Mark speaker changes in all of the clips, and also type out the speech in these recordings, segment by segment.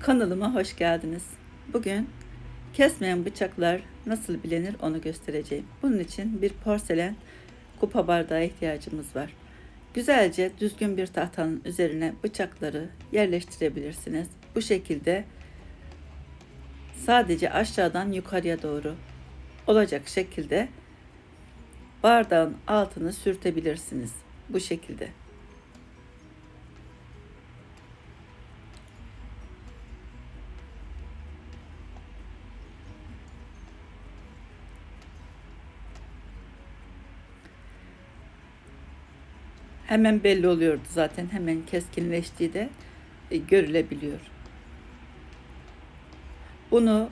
Speaker 1: Kanalıma hoş geldiniz. Bugün kesmeyen bıçaklar nasıl bilinir onu göstereceğim. Bunun için bir porselen kupa bardağı ihtiyacımız var. Güzelce düzgün bir tahtanın üzerine bıçakları yerleştirebilirsiniz. Bu şekilde sadece aşağıdan yukarıya doğru olacak şekilde bardağın altını sürtebilirsiniz. Bu şekilde. Hemen belli oluyordu zaten hemen keskinleştiği de e, görülebiliyor. Bunu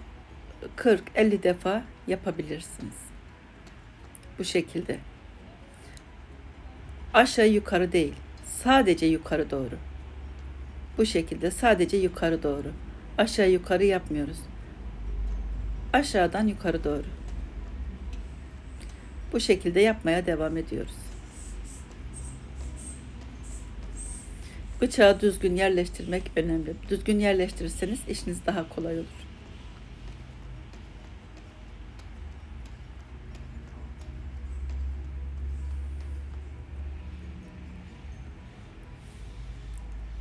Speaker 1: 40-50 defa yapabilirsiniz. Bu şekilde. Aşağı yukarı değil. Sadece yukarı doğru. Bu şekilde sadece yukarı doğru. Aşağı yukarı yapmıyoruz. Aşağıdan yukarı doğru. Bu şekilde yapmaya devam ediyoruz. Bıçağı düzgün yerleştirmek önemli. Düzgün yerleştirirseniz işiniz daha kolay olur.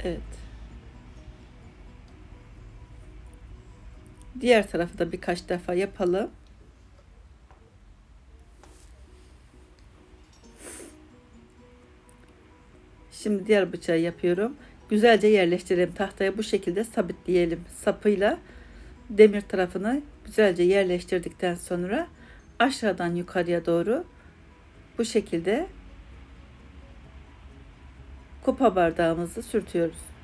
Speaker 1: Evet. Diğer tarafı da birkaç defa yapalım. Şimdi diğer bıçağı yapıyorum. Güzelce yerleştirelim tahtaya bu şekilde sabitleyelim. Sapıyla demir tarafını güzelce yerleştirdikten sonra aşağıdan yukarıya doğru bu şekilde kupa bardağımızı sürtüyoruz.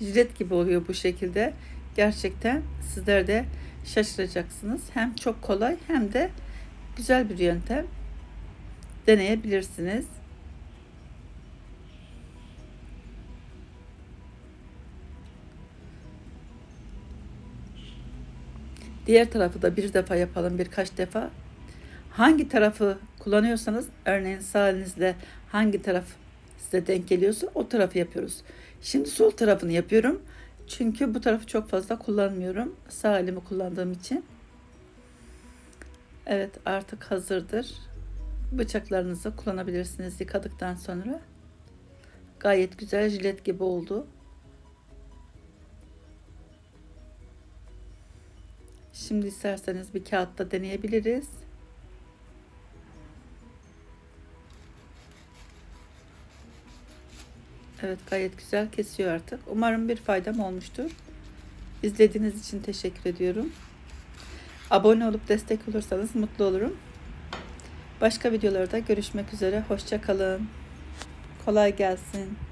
Speaker 1: Jilet gibi oluyor bu şekilde. Gerçekten sizler de şaşıracaksınız. Hem çok kolay hem de güzel bir yöntem. Deneyebilirsiniz. Diğer tarafı da bir defa yapalım, birkaç defa. Hangi tarafı kullanıyorsanız, örneğin sağ elinizle hangi taraf size denk geliyorsa o tarafı yapıyoruz. Şimdi sol tarafını yapıyorum. Çünkü bu tarafı çok fazla kullanmıyorum. Sağ elimi kullandığım için. Evet artık hazırdır. Bıçaklarınızı kullanabilirsiniz yıkadıktan sonra. Gayet güzel jilet gibi oldu. Şimdi isterseniz bir kağıtta deneyebiliriz. Evet gayet güzel kesiyor artık. Umarım bir faydam olmuştur. İzlediğiniz için teşekkür ediyorum. Abone olup destek olursanız mutlu olurum. Başka videolarda görüşmek üzere. Hoşça kalın. Kolay gelsin.